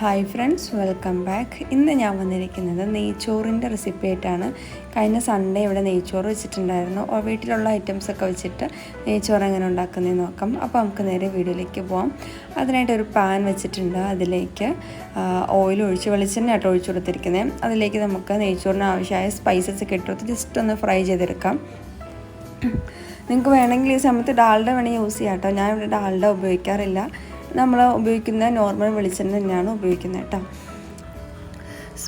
Hi friends welcome back ഇന്ന് ഞാൻ വന്നിരിക്കുന്നത് നെയ്ച്ചോറിന്റെ റെസിപ്പി ആയിട്ടാണ്. കഴിഞ്ഞ സൺഡേ ഇവിടെ നെയ്ച്ചോറ് വെച്ചിട്ടുണ്ടായിരുന്നു. വീട്ടിലുള്ള ഐറ്റംസ് ഒക്കെ വെച്ചിട്ട് നെയ്ച്ചോറ് എങ്ങനെ ഉണ്ടാക്കുന്നതെന്ന് നോക്കാം. അപ്പോൾ നമുക്ക് നേരെ വീഡിയോയിലേക്ക് പോവാം. അതിനായിട്ട് ഒരു പാൻ വെച്ചിട്ടുണ്ട്. അതിലേക്ക് ഓയിൽ ഒഴിച്ച് വെളിച്ചെണ്ണ ആയിട്ട് ഒഴിച്ചു കൊടുത്തിരിക്കുന്നത് അതിലേക്ക് നമുക്ക് നെയ്ച്ചോറിന് ആവശ്യമായ സ്പൈസസ് ഒക്കെ ജസ്റ്റ് ഒന്ന് ഫ്രൈ ചെയ്തെടുക്കാം. നിങ്ങൾക്ക് വേണമെങ്കിൽ ഈ സമയത്ത് ഡാൾഡ വേണമെങ്കിൽ യൂസ് ചെയ്യാം കേട്ടോ ഞാൻ ഇവിടെ ഡാൽഡ ഉപയോഗിക്കാറില്ല. നമ്മൾ ഉപയോഗിക്കുന്ന നോർമൽ വെളിച്ചെണ്ണ തന്നെയാണ് ഉപയോഗിക്കുന്നത് കേട്ടോ.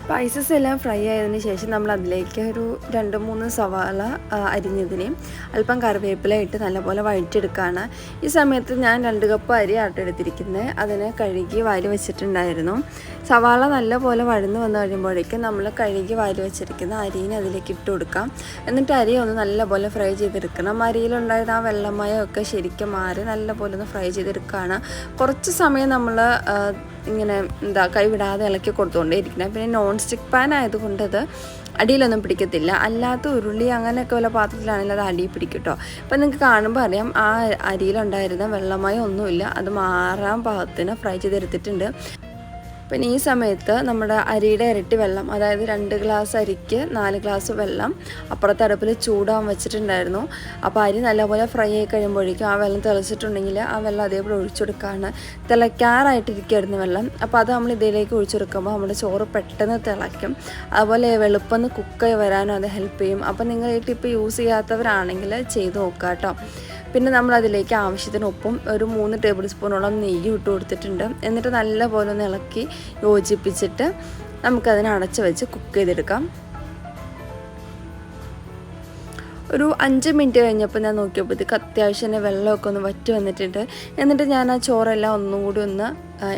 സ്പൈസസ് എല്ലാം ഫ്രൈ ആയതിനു ശേഷം നമ്മൾ അതിലേക്ക് ഒരു രണ്ട് മൂന്ന് സവാള അരിഞ്ഞതിനെയും അല്പം കറിവേപ്പില ഇട്ട് നല്ലപോലെ വഴറ്റിയെടുക്കുകയാണ് ഈ സമയത്ത് ഞാൻ രണ്ട് കപ്പ് അരി ആട്ടെടുത്തിരിക്കുന്നത് അതിനെ കഴുകി വാരി വെച്ചിട്ടുണ്ടായിരുന്നു. സവാള നല്ലപോലെ വഴന്ന് വന്നു കഴിയുമ്പോഴേക്കും നമ്മൾ കഴുകി വാരി വെച്ചിരിക്കുന്ന അരിനെ അതിലേക്ക് ഇട്ട് കൊടുക്കാം. എന്നിട്ട് അരി ഒന്ന് നല്ലപോലെ ഫ്രൈ ചെയ്തെടുക്കണം. അരിയിലുണ്ടായിരുന്ന ആ വെള്ളമയമൊക്കെ ശരിക്കും മാറി നല്ലപോലെ ഒന്ന് ഫ്രൈ ചെയ്തെടുക്കുകയാണ് കുറച്ച് സമയം നമ്മൾ ഇങ്ങനെ എന്താ കൈവിടാതെ ഇളക്കി കൊടുത്തുകൊണ്ടേയിരിക്കണം പിന്നെ നോൺ സ്റ്റിക്ക് പാൻ ആയതുകൊണ്ട് അത് അടിയിലൊന്നും പിടിക്കത്തില്ല. അല്ലാത്ത ഉരുളി അങ്ങനെയൊക്കെ വല്ല പാത്രത്തിലാണെങ്കിൽ അത് അടിയിൽ പിടിക്കും കേട്ടോ. അപ്പം നിങ്ങൾക്ക് കാണുമ്പോൾ അറിയാം ആ അരിയിലുണ്ടായിരുന്ന വെള്ളമായി ഒന്നുമില്ല. അത് മാറാൻ പാകത്തിന് ഫ്രൈ ചെയ്തെടുത്തിട്ടുണ്ട്. പിന്നെ ഈ സമയത്ത് നമ്മുടെ അരിയുടെ ഇരട്ടി വെള്ളം അതായത് രണ്ട് ഗ്ലാസ് അരിക്ക് നാല് ഗ്ലാസ് വെള്ളം അപ്പുറത്തെ അടുപ്പിൽ ചൂടാൻ വെച്ചിട്ടുണ്ടായിരുന്നു. അപ്പോൾ അരി നല്ലപോലെ ഫ്രൈ ആയി കഴിയുമ്പോഴേക്കും ആ വെള്ളം തിളച്ചിട്ടുണ്ടെങ്കിൽ ആ വെള്ളം അതേപോലെ ഒഴിച്ചെടുക്കുകയാണ് തിളയ്ക്കാറായിട്ടിരിക്കുകയായിരുന്നു വെള്ളം. അപ്പോൾ അത് നമ്മൾ ഇതിലേക്ക് ഒഴിച്ചെടുക്കുമ്പോൾ നമ്മുടെ ചോറ് പെട്ടെന്ന് തിളയ്ക്കും. അതുപോലെ വെളുപ്പം കുക്കായി വരാനും അത് ഹെൽപ്പ് ചെയ്യും. അപ്പോൾ നിങ്ങൾ ഈ ടിപ്പ് യൂസ് ചെയ്യാത്തവരാണെങ്കിൽ ചെയ്ത് നോക്കുക കേട്ടോ പിന്നെ നമ്മൾ അതിലേക്ക് ആവശ്യത്തിന് ഉപ്പും ഒരു മൂന്ന് ടേബിൾ സ്പൂണോളം നെയ്യ് ഇട്ട് കൊടുത്തിട്ടുണ്ട്. എന്നിട്ട് നല്ലപോലെ ഒന്ന് ഇളക്കി യോജിപ്പിച്ചിട്ട് നമുക്കതിനെ അടച്ച് വെച്ച് കുക്ക് ചെയ്തെടുക്കാം. ഒരു അഞ്ച് മിനിറ്റ് കഴിഞ്ഞപ്പോൾ ഞാൻ നോക്കിയപ്പോഴത്തേക്ക് അത്യാവശ്യം തന്നെ വെള്ളമൊക്കെ ഒന്ന് വറ്റി വന്നിട്ടുണ്ട്. എന്നിട്ട് ഞാൻ ആ ചോറെല്ലാം ഒന്നും കൂടി ഒന്ന്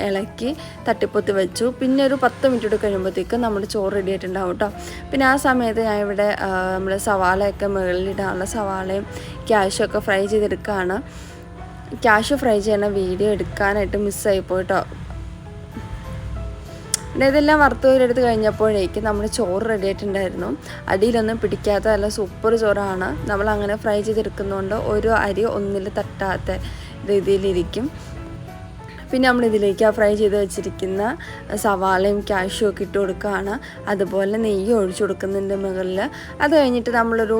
ഇളക്കി തട്ടിപ്പൊത്തി വെച്ചു. പിന്നെ ഒരു പത്ത് മിനിറ്റ് കൂടി കഴിയുമ്പോഴത്തേക്ക് നമ്മുടെ ചോറ് റെഡി ആയിട്ടുണ്ടാവും കേട്ടോ. പിന്നെ ആ സമയത്ത് ഞാൻ ഇവിടെ നമ്മുടെ സവാളയൊക്കെ മുകളിലിടാനുള്ള സവാളയും ക്യാഷും ഒക്കെ ഫ്രൈ ചെയ്തെടുക്കുകയാണ്. ക്യാഷ് ഫ്രൈ ചെയ്യണ വീഡിയോ എടുക്കാനായിട്ട് മിസ്സായി പോയിട്ടോ പിന്നെ ഇതെല്ലാം വറുത്ത് വരെടുത്ത് കഴിഞ്ഞപ്പോഴേക്ക് നമ്മൾ ചോറ് റെഡി ആയിട്ടുണ്ടായിരുന്നു. അടിയിലൊന്നും പിടിക്കാത്ത നല്ല സൂപ്പർ ചോറാണ്. നമ്മൾ അങ്ങനെ ഫ്രൈ ചെയ്തെടുക്കുന്നതുകൊണ്ട് ഒരു അരി ഒന്നിൽ തട്ടാത്ത രീതിയിലിരിക്കും. പിന്നെ നമ്മൾ ഇതിലേക്ക് ആ ഫ്രൈ ചെയ്ത് വെച്ചിരിക്കുന്ന സവാളയും കാഷ്യും ഒക്കെ ഇട്ട് കൊടുക്കുകയാണ്. അതുപോലെ നെയ്യ് ഒഴിച്ചു കൊടുക്കുന്നുണ്ട് മുകളിൽ അത് കഴിഞ്ഞിട്ട് നമ്മളൊരു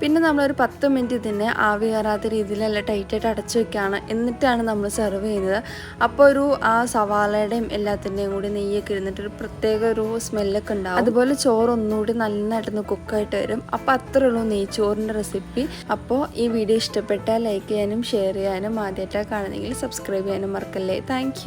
പിന്നെ നമ്മളൊരു പത്ത് മിനിറ്റ് ഇതിനെ ആവി കയറാത്ത രീതിയിലല്ല ടൈറ്റായിട്ട് അടച്ചു വെക്കുകയാണ് എന്നിട്ടാണ് നമ്മൾ സെർവ് ചെയ്യുന്നത്. അപ്പോൾ ഒരു ആ സവാളയുടെയും എല്ലാത്തിന്റെയും കൂടി നെയ്യൊക്കെ ഇരുന്നിട്ട് ഒരു പ്രത്യേക ഒരു സ്മെല്ലൊക്കെ ഉണ്ടാവും. അതുപോലെ ചോറ് ഒന്നുകൂടി നന്നായിട്ടൊന്ന് കുക്കായിട്ട് വരും. അപ്പോൾ അത്രേ ഉള്ളൂ നെയ്ച്ചോറിന്റെ റെസിപ്പി. അപ്പോൾ ഈ വീഡിയോ ഇഷ്ടപ്പെട്ടാൽ ലൈക്ക് ചെയ്യാനും ഷെയർ ചെയ്യാനും ആദ്യമായിട്ടാണ് കാണുന്നെങ്കിൽ സബ്സ്ക്രൈബ് ചെയ്യാനും മറക്കല്ലേ. താങ്ക്